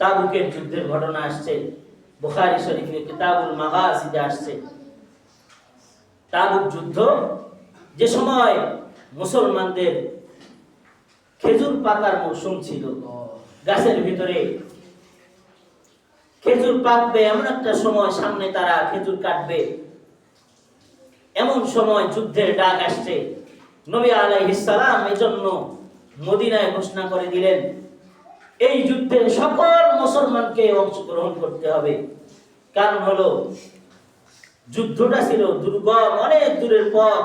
তাবুকের যুদ্ধের ঘটনা আসছে, বুখারী শরীফে কিতাবুল মাগাজিদে আসছে। তাবুক যুদ্ধ, যে সময় মুসলমানদের খেজুর পাকার মৌসুম ছিল, গাছের ভিতরে খেজুর পাকবে এমন একটা সময়, সামনে তারা খেজুর কাটবে। এমন সময় যুদ্ধের ডাক আসছে, নবী আলাইহিস সালাম এজন্য মদিনায় ঘোষণা করে দিলেন এই যুদ্ধে সকল মুসলমানকে অংশগ্রহণ করতে হবে। কারণ হলো, যুদ্ধটা ছিল দুর্গম, অনেক দূরের পথ,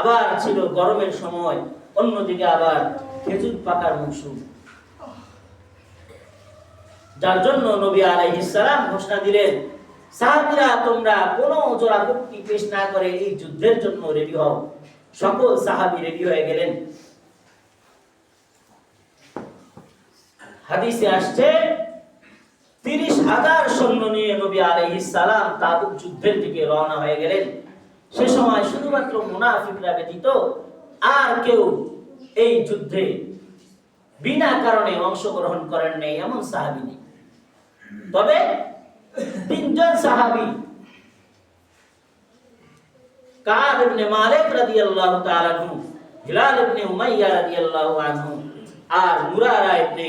আবার ছিল গরমের সময়, অন্যদিকে আবার খেজুর পাকার মৌসুম। যার জন্য নবী আলাইহিস সালাম ঘোষণা দিলেন, সাহাবীরা, তোমরা কোনো জোরাপত্তি পেশ না করে এই যুদ্ধের জন্য রেডি হও। সকল সাহাবী রেডি হয়ে গেলেন। হাদিসে আসছে, তিরিশ হাজার সৈন্য নিয়ে নবী আলাইহিস সালাম তাবুক যুদ্ধের দিকে রওনা হয়ে গেলেন। সে সময় শুধুমাত্র মুনাফিকরা ব্যতীত আর কেউ এই যুদ্ধে বিনা কারণে অংশগ্রহণ করেন নাই, এমন সাহাবী নেই। তবে তিনজন সাহাবি, কাব ইবনে মালিক রাদিয়াল্লাহু তাআলা হিলাল ইবনে উমাইয়া রাদিয়াল্লাহু আনহু আর মুরারা ইবনে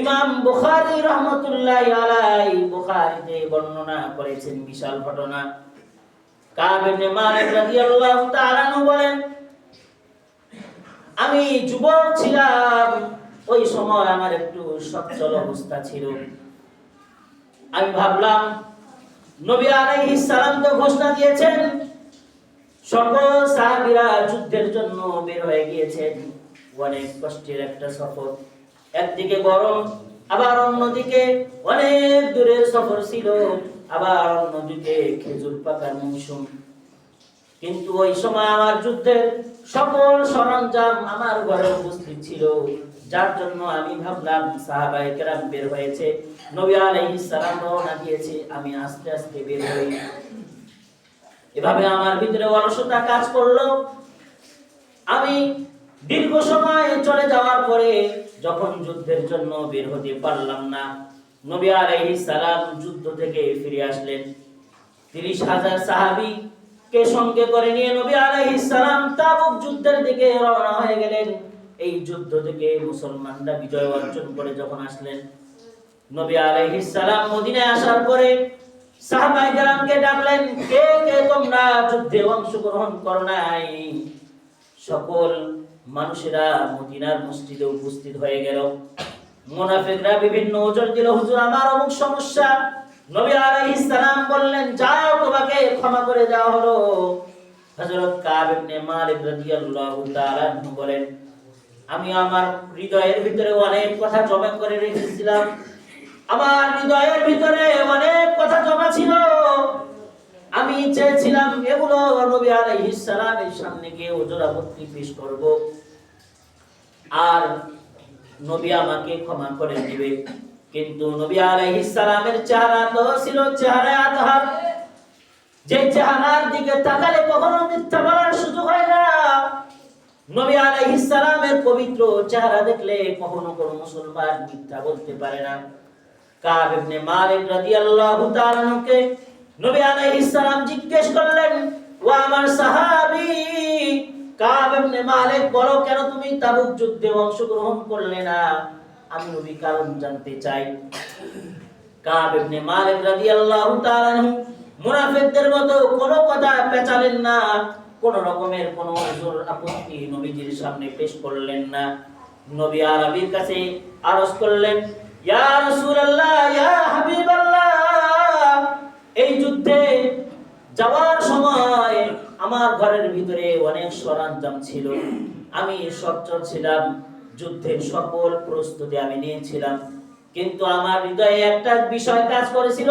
ইমাম বুখারী রহমতুল্লাহ আলাই বুখারীতে বর্ণনা করেছেন বিশাল ঘটনা। কাব ইবনে মালিক রাদিয়াল্লাহু তাআলা বলেন, আমি যুবক ছিলাম, ওই সময় আমার একটু সচ্ছল অবস্থা ছিল। আমি ভাবলাম, নবী আলাইহিস সালাম তো ঘোষণা দিয়েছেন, সকল সাহাবীরা যুদ্ধের জন্য বের হয়ে গিয়েছেন। অনেক কষ্টের একটা সফর। একদিকে গরম, আবার অন্যদিকে অনেক দূরের সফর ছিল, আবার অন্যদিকে খেজুর পাকার মৌসুম। কিন্তু ওই সময় আমার যুদ্ধের সকল সরঞ্জাম আমার ঘরে উপস্থিত ছিল। যার জন্য আমি ভাবলাম, সাহাবায়ে কেরাম বের হয়েছে। নবী আলাইহিস সালাম রওনা দিয়েছে, আমি আস্তে আস্তে বের হই। এভাবে আমার ভিতরে অলসতা কাজ করল। আমি দীর্ঘ সময় চলে যাওয়ার পরে যখন যুদ্ধের জন্য বের হতে পারলাম না, নবী আলাইহিস সালাম যুদ্ধ থেকে ফিরে আসলেন। তিরিশ হাজার সাহাবি কে সঙ্গে করে নিয়ে নবী আলাইহিস সালাম তাবুক যুদ্ধের দিকে রওনা হয়ে গেলেন। এই যুদ্ধ থেকে মুসলমানরা বিজয় অর্জন করে যখন আসলেন, নবী আলাইহিস সালাম মদিনায় আসার পরে সাহাবায়ে কেরামকে ডাকলেন, কে কে তোমরা যুদ্ধে অংশগ্রহণ করো নাই? সকল মানুষেরা মদিনার মসজিদে উপস্থিত হয়ে গেল। মুনাফিকরা বিভিন্ন ওজোর দিল, হুজুর, আমার অমুক সমস্যা। নবী আলাইহিস সালাম বললেন, যাও তোমাকে ক্ষমা করে দেওয়া হলো। হযরত কাব ইবনে মালিক রাদিয়াল্লাহু তাআলা বলেন, আমি আমার হৃদয়ের ভিতরে অনেক কথা জমা করে রেখেছিলাম। আমার হৃদয়ের ভিতরে অনেক কথা জমা ছিল। আমি চেয়েছিলাম এগুলো নবী আলাইহিস সালামের সামনে গিয়ে ওজোর আপত্তি পেশ করব। আর নবী আমাকে ক্ষমা করে দিবে। কিন্তু নবী আলাইহিস সালামের চেহারা তো ছিল চেহারা আতহার যে চেহারার দিকে তাকালে কখনো মিথ্যা বলার সুযোগ হয় না। নবী আলাইহিস সালামের পবিত্র চেহারা দেখলে কখনো কোনো মুসলমান মিথ্যা বলতে পারে না। কাব ইবনে মালিক রাদিয়াল্লাহু তাআলাকে নবী জিজ্ঞেস করলেন ও আমার সাহাবী, কাব ইবনে মালিক বলো কেন তুমি তাবুক যুদ্ধে করলে না? আমি নবী কারণ জানতে চাই। কাব ইবনে মালিক রাদিয়াল্লাহু তাআলা মুনাফিকদের মতো কোনো কথা পেঁচালেন না, কোন রকমের কোনো জোর আপত্তি নবীজির সামনে পেশ করলেন না। নবী আরবির কাছে আরজ করলেন, ইয়া রাসূলুল্লাহ, ইয়া হাবিবাল্লাহ এই যুদ্ধে যাওয়ার সময় আমার ঘরের ভিতরে অনেক সরঞ্জাম ছিল। আমি সচ্ছল ছিলাম, যুদ্ধের সকল প্রস্তুতি আমি নিয়েছিলাম। কিন্তু আমার হৃদয়ে একটা বিষয় কাজ করেছিল।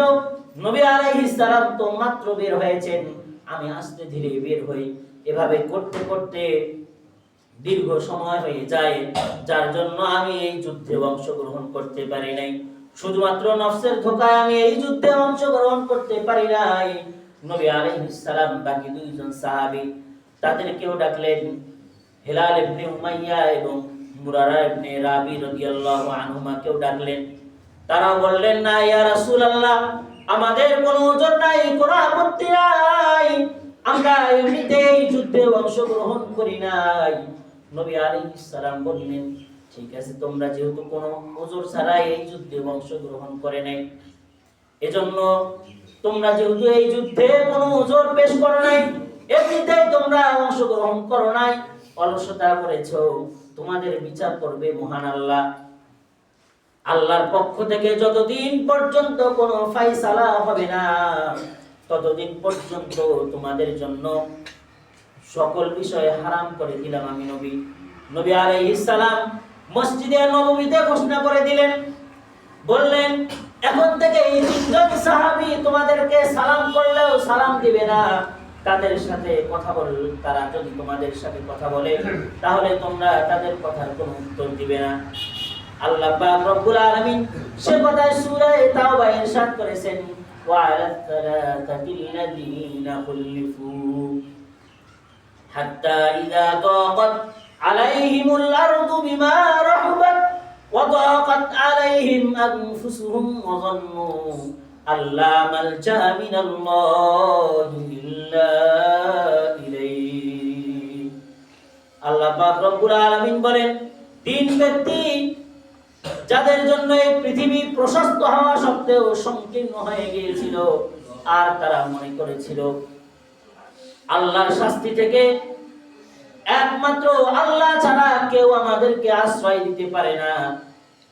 নবী আলাইহিস সালাম তো মাত্র বের হয়েছেন। আমি আস্তে ধীরে বের হই। এভাবে করতে করতে দীর্ঘ সময় হয়ে যায়, যার জন্য আমি এই যুদ্ধে অংশগ্রহণ করতে পারি নাই। শুধুমাত্র নফসের ধোকায় আমি এই যুদ্ধে অংশগ্রহণ করতে পারি নাই। নবী আলাইহিস সালাম, বাকি দুইজন সাহাবী, তাদেরকেও ডাকলেন হেলাল ইবনে উমাইয়া এবং মুরারা ইবনে রাবি রাদিয়াল্লাহু আনহুমা কেউ ডাকলেন। তারা বললেন, না, ইয়া রাসূলুল্লাহ, আমাদের কোনো ওজন নাই কোনো আপত্তি নাই। আমরা এমনিতেই যুদ্ধে অংশগ্রহণ করি নাই। নবী আলাইহিস সালাম বললেন ঠিক আছে, তোমরা যেহেতু কোনো ওজোর ছাড়াই এই যুদ্ধে অংশগ্রহণ করে নাই, এজন্য তোমরা যেহেতু এই যুদ্ধে কোনো ওজোর পেশ করো নাই, এমনিতেই তোমরা অংশগ্রহণ করো নাই, অলসতা করেছ, তোমাদের বিচার করবে মহান আল্লাহ। আল্লাহর পক্ষ থেকে যতদিন পর্যন্ত কোনো ফাইসালা হবে না, ততদিন পর্যন্ত তোমাদের জন্য সকল বিষয়ে হারাম করে দিলাম আমি নবী। নবী আলাইহিস সালাম মসজিদে নববীতে ঘোষণা করে দিলেন। বললেন, এখন থেকে এই তিনজন সাহাবী তোমাদেরকে সালাম করলেও সালাম দিবে না। তাদের সাথে কথা বল, তারা যদি তোমাদের সাথে কথা বলে, তাহলে তোমরা তাদের কথার কোনো উত্তর দিবে না। আল্লাহ পাক রব্বুল আলামিন সে কথায় সূরা তাওবা ইরশাদ করেছেন হাত্তা ইযা দাকাত আলাইহিমুল আরদু বিমা আলাইহিম আনফুসুহুম ওয়া যান্নু আল্লা মালজা মিনাল্লাহি ইল্লা আল্লাহ পাক রব্বুল আলামিন বলেন, তিন ব্যক্তি যাদের জন্য এই পৃথিবী প্রশস্ত হওয়া সত্ত্বেও সংকীর্ণ হয়ে গিয়েছিল, আর তারা মনে করেছিল, আল্লাহর শাস্তি থেকে একমাত্র আল্লাহ ছাড়া কেউ আমাদেরকে আশ্রয় দিতে পারে না।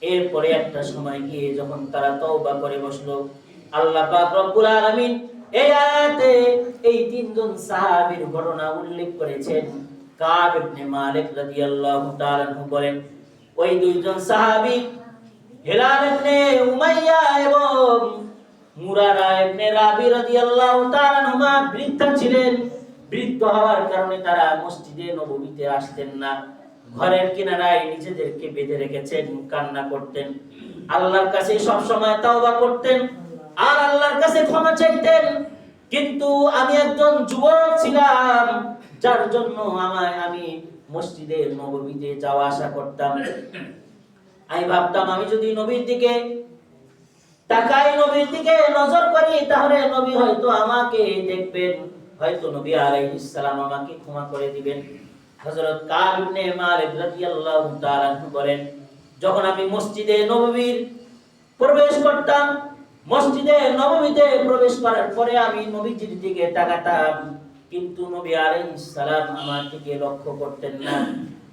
এরপরে একটা সময় গিয়ে যখন তারা তওবা করে বসল, আল্লাহ পাক রব্বুল আলামিন এই আয়াতে এই তিনজন সাহাবীর ঘটনা উল্লেখ করেছেন। কাব ইবনে মালিক রাদিয়াল্লাহু তাআলা বলেন, ওই দুইজন সাহাবী হেলাল ইবনে উমাইয়া এবং মুরারা ইবনে রাবি রাদিয়াল্লাহু তাআলা বৃদ্ধ ছিলেন। বৃদ্ধ হওয়ার কারণে তারা মসজিদে নবমীতে আসতেন না। ঘরের কিনারায় নিজেদেরকে বেঁধে রেখেছেন, কান্না করতেন। আল্লাহর কাছে সব সময় তাওবা করতেন আর আল্লাহর কাছে ক্ষমা চাইতেন। কিন্তু আমি একজন যুবক ছিলাম, যার জন্য আমায় আমি মসজিদে নবমীতে যাওয়া আসা করতাম। আমি ভাবতাম, আমি যদি নবীর দিকে তাকাই, নবীর দিকে নজর করি, তাহলে নবী হয়তো আমাকে দেখবেন। হয়তো নবী আলাইহিস সালাম আমাকে ক্ষমা করে দিবেন। হযরত কাব ইবনে মালিক রাদিয়াল্লাহু তাআলা বলেন, যখন আমি মসজিদে নববীর প্রবেশ করতাম, মসজিদে নববীতে প্রবেশ করার পরে আমি নবীজির দিকে তাকাতাম, কিন্তু নবী আলাইহিস সালাম আমার দিকে লক্ষ্য করতেন না।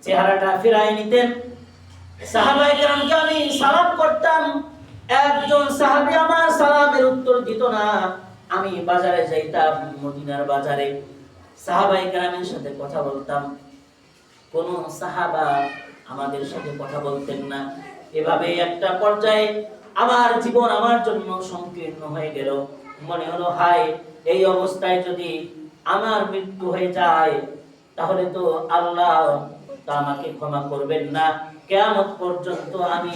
চেহারাটা ফিরায় নিতেন। সাহাবায়ে কেরামকে আমি সালাম করতাম। একজন সাহাবী আমার সালামের উত্তর দিত না। আমি বাজারে যাইতাম, মদিনার বাজারে সাহাবাই গ্রামের সাথে কথা বলতাম। কোন সাহাবা আমাদের সাথে কথা বলতেন না। এভাবে একটা পর্যায়ে আমার জীবন আমার জন্য সংকীর্ণ হয়ে গেল। মনে হলো, হায়, এই অবস্থায় যদি আমার মৃত্যু হয়ে যায়, তাহলে তো আল্লাহ তা আমাকে ক্ষমা করবেন না। কেয়ামত পর্যন্ত আমি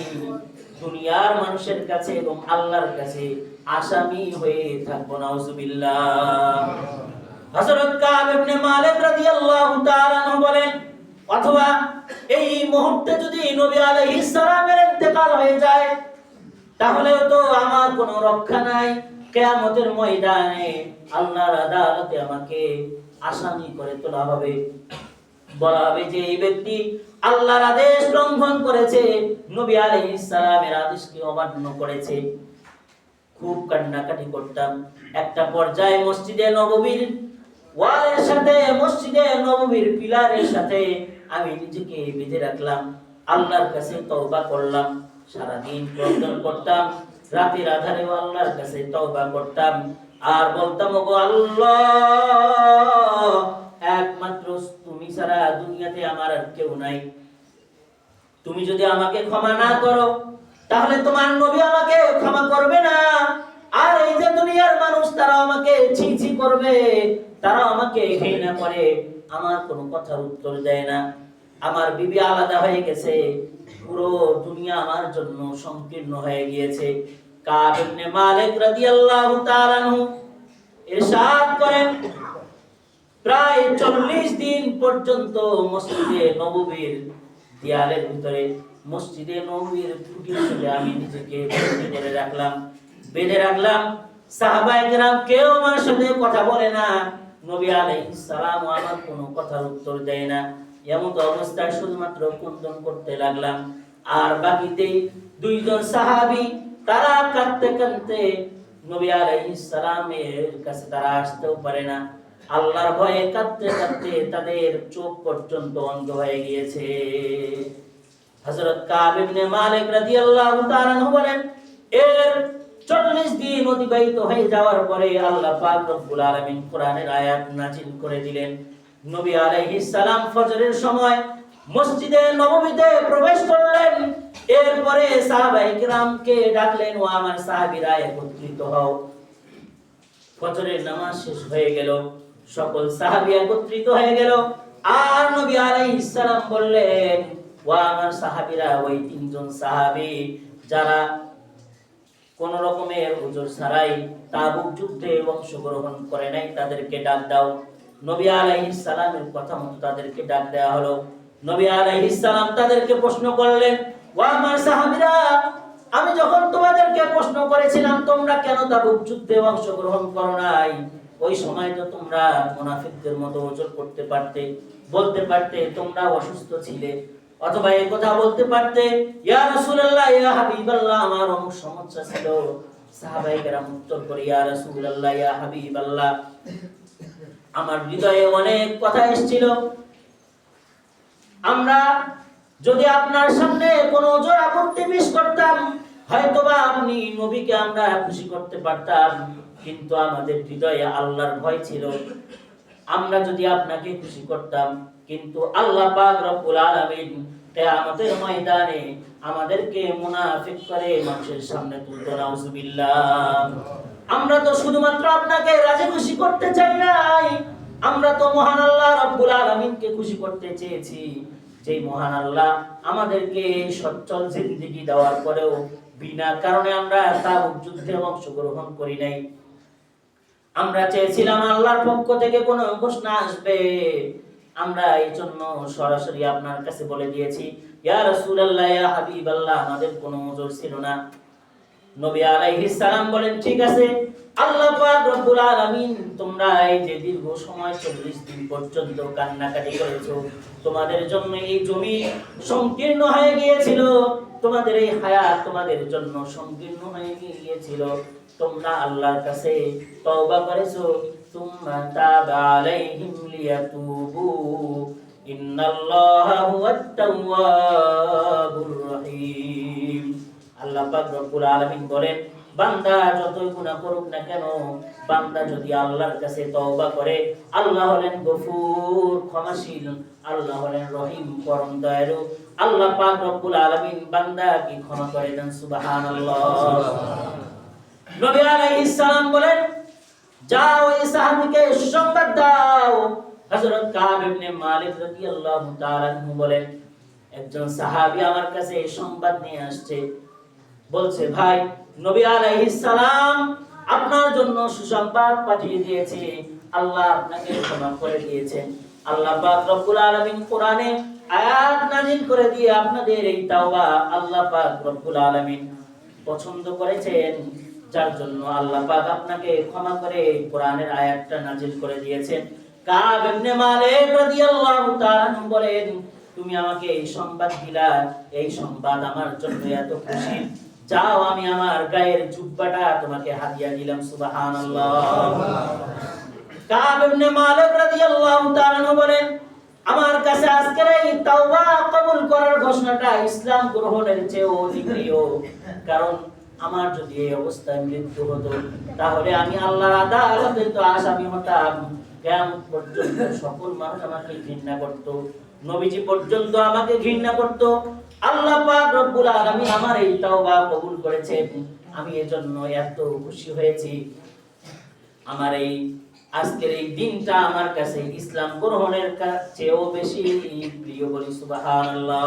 দুনিয়ার মানুষের কাছে এবং আল্লাহর কাছে আসামি হয়ে থাকব, নাউজুবিল্লাহ। হযরত কাব ইবনে মালিক রাদিয়াল্লাহু তাআলা বলেন, অথবা এই মুহূর্তে যদি নবী আলাইহিস সালামের ইন্তেকাল হয়ে যায়, তাহলেও তো আমার কোনো রক্ষা নাই। কিয়ামতের ময়দানে আল্লাহর আদালতে আমাকে আসামি করে তোলা হবে। বলা হবে যে এই ব্যক্তি আল্লাহর আদেশ লঙ্ঘন করেছে, নবী আলাইহিস সালামের আদেশকে অমান্য করেছে। খুব কান্নাকাটি করতাম। একটা পর্যায়ে মসজিদে নববীর ওয়ালের সাথে, মসজিদে নববীর পিলারের সাথে আমি নিজেকে বেঁধে রাখলাম। আল্লাহর কাছে তওবা করলাম। সারাদিন প্রয়োজন করতাম। রাতের আধারে আল্লাহর কাছে তওবা করতাম। আর বলতাম, ওগো আল্লাহ একমাত্র তুমি ছাড়া দুনিয়াতে আমার আর কেউ নাই। তুমি যদি আমাকে ক্ষমা না করো, তাহলে তোমার নবী আমাকে ক্ষমা করবে না। আর এই যে দুনিয়ার মানুষ তারা আমাকে ছি করবে। তারা আমাকে ঘৃণা করে। আমার কোনো কথার উত্তর দেয় না। আমার বিবি আলাদা হয়ে গেছে। পুরো দুনিয়া আমার জন্য সংকীর্ণ হয়ে গিয়েছে। কাব ইবনে মালিক রাদিয়াল্লাহু তাআলা ইরশাদ করেন প্রায় চল্লিশ দিন পর্যন্ত মসজিদে নববীর দেয়ালের ভিতরে মসজিদে নবীর খুঁটির সাথে আমি নিজেকে করে রাখলাম, বেঁধে রাখলাম। সাহাবায়ে কেরাম কেউ আমার সাথে কথা বলে না। নবী আলাইহিস সালাম আমার কোনো কথার উত্তর দেয় না। এমন অবস্থায় শুধুমাত্র কুন্দন করতে লাগলাম। আর বাকিতে দুইজন সাহাবী, তারা কাঁদতে কাঁদতে নবী আলাইহিস সালামের কাছে তারা আসতেও পারে না। আল্লাহর ভয়ে কাঁদতে কাঁদতে তাদের চোখ পর্যন্ত অন্ধ হয়ে গিয়েছে। হযরত কাব ইবনে মালিক রাদিয়াল্লাহু তাআলা বলেন, এর 40 দিন অতিবাহিত হয়ে যাওয়ার পরে আল্লাহ পাক রব্বুল আলামিন কোরআনের আয়াত নাজিল করে দিলেন। নবী আলাইহিস সালাম ফজরের সময় মসজিদে নববীতে প্রবেশ করলেন। এরপরে সাহাবায়ে কিরামকে ডাকলেন, ও আমার সাহাবীরা একত্রিত হও। ফজরের নামাজ শেষ হয়ে গেল। সকল সাহাবী একত্রিত হয়ে গেল। আর নবী আলাইহিস সালাম বললেন, ওয়া আমার সাহাবীরা, ওই তিনজন সাহাবী, যারা কোন রকমের হুজুর ছাড়াই তাবুক যুদ্ধে অংশগ্রহণ করে নাই, তাদেরকে ডাক দাও। নবী আলাইহিস সালামের কথা মতো তাদেরকে ডাক দেওয়া হলো। নবী আলাইহিস সালাম তাদেরকে প্রশ্ন করলেন, ওয়া আমার সাহাবীরা, আমি যখন তোমাদেরকে প্রশ্ন করেছিলাম, তোমরা কেন তাবুক যুদ্ধে অংশগ্রহণ করো নাই? ওই সময় তো তোমরা মুনাফিকদের মতো ওজোর করতে পারতে, বলতে পারতে তোমরা অসুস্থ ছিলে। অথবা এই কথা বলতে পারতে, ইয়া রাসূলুল্লাহ, ইয়া হাবিবাল্লাহ আমার অমুক সমস্যা ছিল। সাহাবায়ে কেরাম উত্তর করে, ইয়া রাসূলুল্লাহ, ইয়া হাবিবাল্লাহ আমার হৃদয়ে অনেক কথা এসেছিল। আমরা যদি আপনার সামনে কোনো জোর আপত্তি পেশ করতাম, হয়তোবা আপনি নবীকে আমরা খুশি করতে পারতাম। কিন্তু আমাদের হৃদয়ে আল্লাহর ভয় ছিল। আমরা যদি আপনাকে খুশি করতাম, কিন্তু আল্লাহ পাক রব্বুল আলামিন কিয়ামতের ময়দানে আমাদেরকে মুনাফিক করে মানুষের সামনে তুলতো। নাউজুবিল্লাহ। আমরা তো শুধুমাত্র আপনাকে রাজি খুশি করতে চাই নাই। আমরা তো মহান আল্লাহ রব্বুল আলামিনকে খুশি করতে চেয়েছি। যেই মহান আল্লাহ আমাদেরকে সচ্ছল জিন্দেগি দেওয়ার পরেও বিনা কারণে আমরা তাবুক যুদ্ধে অংশগ্রহণ করি নাই। আমরা চেয়েছিলাম আল্লাহর পক্ষ থেকে কোনো ঘোষণা আসবে। আমরা এই জন্য সরাসরি আপনার কাছে বলে দিয়েছি, ইয়া রাসূলুল্লাহ, ইয়া হাবিবাল্লাহ, আমাদের কোনো ওজর ছিল না। নবী আলাইহিস সালাম বলেন, ঠিক আছে, আল্লাহ পাক রব্বুল আলামিন, তোমরা এই যে দীর্ঘ সময় 40 দিন পর্যন্ত কান্নাকাটি করেছ, তোমাদের জন্য এই জমি সংকীর্ণ হয়ে গিয়েছিল, তোমাদের এই হায়াত তোমাদের জন্য সংকীর্ণ হয়ে গিয়েছিল। তোমরা আল্লাহর কাছে তওবা করেছ তুম্মা তাবা আলাইহিম লিয়াতুবু। ইন্নাল্লাহা হুয়াত তাওয়াবুর রহিম। আল্লাহ পাক রব্বুল আলামিন বলেন, বান্দা যতই গুনাহ করুক না কেন, বান্দা যদি আল্লাহর কাছে তওবা করে, আল্লাহ হলেন গফুর, ক্ষমাশীল, আল্লাহ হলেন রহিম, পরম দয়ালু। আল্লাহ পাক রব্বুল আলামিন বান্দা কি ক্ষমা করে দেন? সুবহানাল্লাহ। নবী আলাইহিস সালাম বলেন, যাও এই সাহাবীকে দাও। হযরত কাব ইবনে মালিক রাদিয়াল্লাহু তাআলা আনহু বলেন, একজন সাহাবী আমার কাছে এই সংবাদ নিয়ে আসছে। বলছে, ভাই, নবী আলাইহিস সালাম আপনার জন্য সুসংবাদ পাঠিয়ে দিয়েছে। আল্লাহ আপনাকে ক্ষমা করে দিয়েছেন আল্লাহ পাক রব্বুল আলামিন কোরআনে আয়াত নাজিল করে দিয়ে আপনাদের এই তাওবা আল্লাহ পাক রব্বুল আলামিন পছন্দ করেছেন। যার জন্য আল্লাহ পাক আপনাকে ক্ষমা করে কোরআনের আয়াতটা নাজিল করে দিয়েছেন। কাব ইবনে মালিক রাদিয়াল্লাহু তাআলা বলেন, তুমি আমাকে এই সংবাদ দিলা, এই সংবাদ আমার জন্য এত খুশি। যাও, আমি আমার গায়ের জুব্বাটা তোমাকে হাদিয়া দিলাম, সুবহানাল্লাহ। কাব ইবনে মালিক রাদিয়াল্লাহু তাআলা বলেন, আমার কাছে আজকের এই তাওবা কবুল করার ঘোষণাটা ইসলাম গ্রহণের কারণ আমার যদি এই অবস্থায় মৃত্যু হতো, তাহলে আমি আল্লাহর আদালতে তো আসামি হতাম। পর্যন্ত সকল মানুষ আমাকে ঘৃণা করত, নবীজি পর্যন্ত আমাকে ঘৃণা করত। আল্লাহ পাক রব্বুল আলামিন আমার এই কবুল করেছেন। আমি এজন্য এত খুশি হয়েছি। আমার এই আজকের এই দিনটা আমার কাছে ইসলাম গ্রহণের চেয়েও বেশি প্রিয় বলি, সুবহানাল্লাহ।